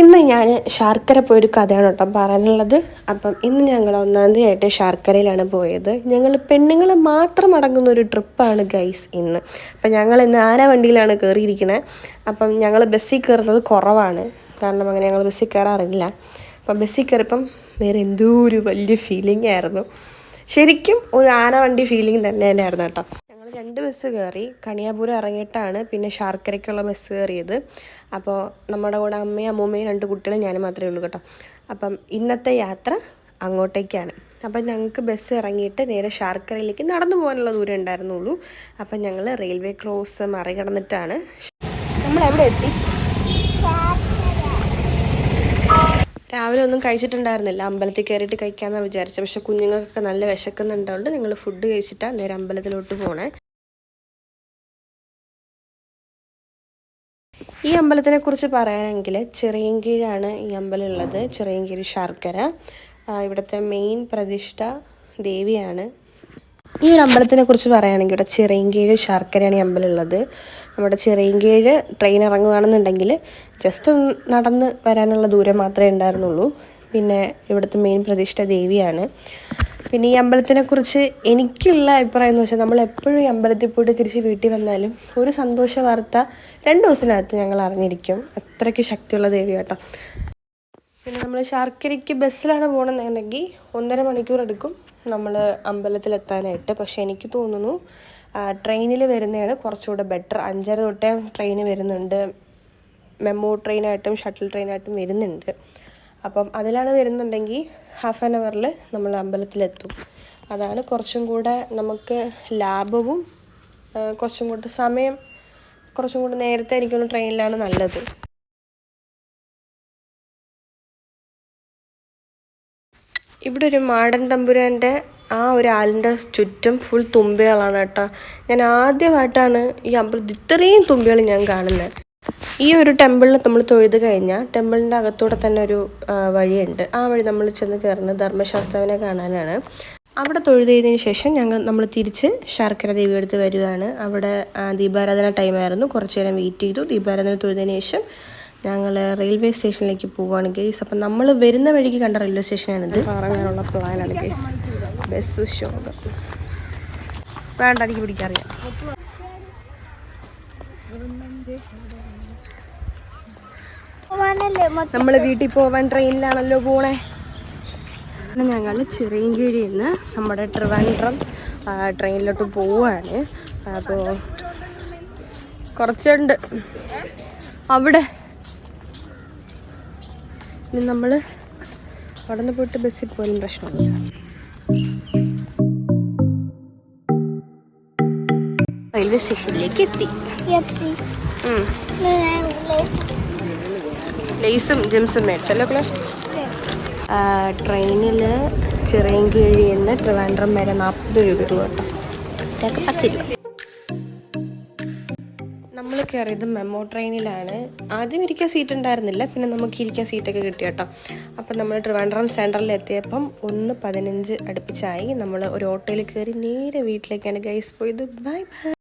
ഇന്ന് ഞാൻ ശർക്കര പോയൊരു കഥയാണ് കേട്ടോ പറയാനുള്ളത്. അപ്പം ഇന്ന് ഞങ്ങൾ ഒന്നാം തീയതി ആയിട്ട് ശർക്കരയിലാണ് പോയത്. ഞങ്ങൾ പെണ്ണുങ്ങൾ മാത്രം അടങ്ങുന്ന ഒരു ട്രിപ്പാണ് ഗൈസ് ഇന്ന്. അപ്പം ഞങ്ങൾ ഇന്ന് ആന വണ്ടിയിലാണ് കയറിയിരിക്കുന്നത് അപ്പം ഞങ്ങൾ ബസ്സിൽ കയറുന്നത് കുറവാണ്. കാരണം അങ്ങനെ ഞങ്ങൾ ബസ്സിൽ കയറാറില്ല. അപ്പം ബസ്സിൽ കയറിയപ്പം വേറെ എന്തോ ഒരു വലിയ ഫീലിംഗ് ആയിരുന്നു. ശരിക്കും ഒരു ആന വണ്ടി ഫീലിംഗ് തന്നെ തന്നെയായിരുന്നു കേട്ടോ. രണ്ട് ബസ് കയറി കണിയാപുരം ഇറങ്ങിയിട്ടാണ് പിന്നെ ശർക്കരയ്ക്കുള്ള ബസ് കയറിയത് അപ്പോൾ നമ്മുടെ കൂടെ അമ്മയും അമ്മൂമ്മയും രണ്ട് കുട്ടികളും ഞാനും മാത്രമേ ഉള്ളൂ കേട്ടോ. അപ്പം ഇന്നത്തെ യാത്ര അങ്ങോട്ടേക്കാണ്. അപ്പം ഞങ്ങൾക്ക് ബസ് ഇറങ്ങിയിട്ട് നേരെ ശർക്കരയിലേക്ക് നടന്നു പോകാനുള്ള ദൂരം ഉണ്ടായിരുന്നുള്ളൂ. അപ്പം ഞങ്ങൾ റെയിൽവേ ക്രോസ് മറികടന്നിട്ടാണ്. നമ്മൾ എവിടെ എത്തി? രാവിലെ ഒന്നും കഴിച്ചിട്ടുണ്ടായിരുന്നില്ല. അമ്പലത്തിൽ കയറിയിട്ട് കഴിക്കാമെന്നാണ് വിചാരിച്ചത്. പക്ഷെ കുഞ്ഞുങ്ങൾക്കൊക്കെ നല്ല വിശക്കുന്നുണ്ടാവുകൊണ്ട് ഞങ്ങൾ ഫുഡ് കഴിച്ചിട്ടാണ് നേരെ അമ്പലത്തിലോട്ട് പോണേ. ഈ അമ്പലത്തിനെ കുറിച്ച് പറയാനെങ്കിൽ ചെറിയങ്കീഴാണ് ഈ അമ്പലം ഉള്ളത് ചെറിയങ്കീഴ് ശർക്കര ഇവിടുത്തെ മെയിൻ പ്രതിഷ്ഠ ദേവിയാണ്. ഈ ഒരു അമ്പലത്തിനെ കുറിച്ച് പറയുകയാണെങ്കിൽ ഇവിടെ ചിറയൻകീഴ് ശർക്കരയാണ് ഈ അമ്പലം ഉള്ളത് നമ്മുടെ ചിറയൻകീഴ് ട്രെയിൻ ഇറങ്ങുകയാണെന്നുണ്ടെങ്കിൽ ജസ്റ്റ് നടന്ന് വരാനുള്ള ദൂരം മാത്രമേ ഉണ്ടായിരുന്നുള്ളൂ. പിന്നെ ഇവിടുത്തെ മെയിൻ പ്രതിഷ്ഠ ദേവിയാണ്. പിന്നെ ഈ അമ്പലത്തിനെ കുറിച്ച് എനിക്കുള്ള അഭിപ്രായം എന്ന് വെച്ചാൽ നമ്മൾ എപ്പോഴും ഈ അമ്പലത്തിൽ പോയിട്ട് തിരിച്ച് വീട്ടിൽ വന്നാലും ഒരു സന്തോഷ വാർത്ത രണ്ടു ദിവസത്തിനകത്ത് ഞങ്ങൾ അറിഞ്ഞിരിക്കും. അത്രയ്ക്ക് ശക്തിയുള്ള ദേവി കേട്ടോ. പിന്നെ നമ്മൾ ശർക്കരയ്ക്ക് ബസ്സിലാണ് പോകണമെന്നുണ്ടെങ്കിൽ ഒന്നര മണിക്കൂർ എടുക്കും നമ്മൾ അമ്പലത്തിലെത്താനായിട്ട്. പക്ഷേ എനിക്ക് തോന്നുന്നു ട്രെയിനിൽ വരുന്നതാണ് കുറച്ചുകൂടെ ബെറ്റർ അഞ്ചര തൊട്ടേ ട്രെയിൻ വരുന്നുണ്ട്. മെമ്മോ ട്രെയിനായിട്ടും ഷട്ടിൽ ട്രെയിനായിട്ടും വരുന്നുണ്ട്. അപ്പം അതിലാണ് വരുന്നുണ്ടെങ്കിൽ ഹാഫ് ആൻ അവറിൽ നമ്മൾ അമ്പലത്തിലെത്തും. അതാണ് കുറച്ചും കൂടെ നമുക്ക് ലാഭവും കുറച്ചും കൂടെ സമയം കുറച്ചും കൂടെ നേരത്തെ എനിക്കൊന്ന് ട്രെയിനിലാണ് നല്ലത്. ഇവിടെ ഒരു മാടൻ തമ്പുരാന്റെ ആ ഒരു ആലിന്റെ ചുറ്റും ഫുൾ തുമ്പികളാണ് കേട്ടോ. ഞാൻ ആദ്യമായിട്ടാണ് ഈ അമ്പലത്തിൽ ഇത്രയും തുമ്പികൾ ഞാൻ കാണുന്നത്. ഈ ഒരു ടെമ്പിളിൽ നമ്മൾ തൊഴുത് കഴിഞ്ഞാൽ ടെമ്പിളിന്റെ അകത്തൂടെ തന്നെ ഒരു വഴിയുണ്ട്. ആ വഴി നമ്മൾ ചെന്ന് കയറുന്ന ധർമ്മശാസ്താവിനെ കാണാനാണ്. അവിടെ തൊഴുതതിന് ശേഷം ഞങ്ങൾ നമ്മൾ തിരിച്ച് ശർക്കര ദേവി എടുത്ത് വരികയാണ് അവിടെ ദീപാരാധന ടൈമായിരുന്നു കുറച്ച് നേരം വെയിറ്റ് ചെയ്തു. ദീപാരാധന തൊഴുതിന് ശേഷം ഞങ്ങൾ റെയിൽവേ സ്റ്റേഷനിലേക്ക് പോവുകയാണ് ഗേസ് അപ്പം നമ്മൾ വരുന്ന വഴിക്ക് കണ്ട റെയിൽവേ സ്റ്റേഷനാണിത് പറയാനുള്ള പ്ലാനാണ് ഗേസ് ബസ് ഷോപ്പ് വേണ്ട എനിക്ക് പിടിക്കാറിയാം നമ്മൾ വീട്ടിൽ പോവാൻ ട്രെയിനിലാണല്ലോ പോണേ. ഞങ്ങൾ ചിറയൻകീഴിൽ നിന്ന് നമ്മുടെ ട്രിവാൻഡ്രം ട്രെയിനിലോട്ട് പോവാണ്. അപ്പോൾ കുറച്ചുണ്ട്. അവിടെ. ഇനി നമ്മൾ അവിടെ നിന്ന് പോയിട്ട് ബസ്സിൽ പോലും പ്രശ്നമില്ല. റെയിൽവേ സ്റ്റേഷനിലേക്ക് എത്തി. എത്തി. ലേസും ജിംസും മേടിച്ചല്ലോ പിള്ളേർ ട്രെയിനിൽ ചിറയൻകീഴിൽ നിന്ന് ട്രിവാൻഡ്രം വരെ നാൽപ്പത് രൂപ കേട്ടോ. ഇതൊക്കെ പത്ത് രൂപ. നമ്മൾ കയറിയത് മെമ്മോ ട്രെയിനിലാണ്. ആദ്യം ഇരിക്കാൻ സീറ്റ് ഉണ്ടായിരുന്നില്ല പിന്നെ നമുക്ക് ഇരിക്കാൻ സീറ്റൊക്കെ കിട്ടി കേട്ടോ. അപ്പം നമ്മൾ ട്രിവാൻഡ്രം സെന്ററിൽ എത്തിയപ്പം ഒന്ന് പതിനഞ്ച് അടുപ്പിച്ചായി. നമ്മൾ ഒരു ഓട്ടോയിൽ കയറി നേരെ വീട്ടിലേക്കാണ് ഗൈസ് പോയത്. Bye bye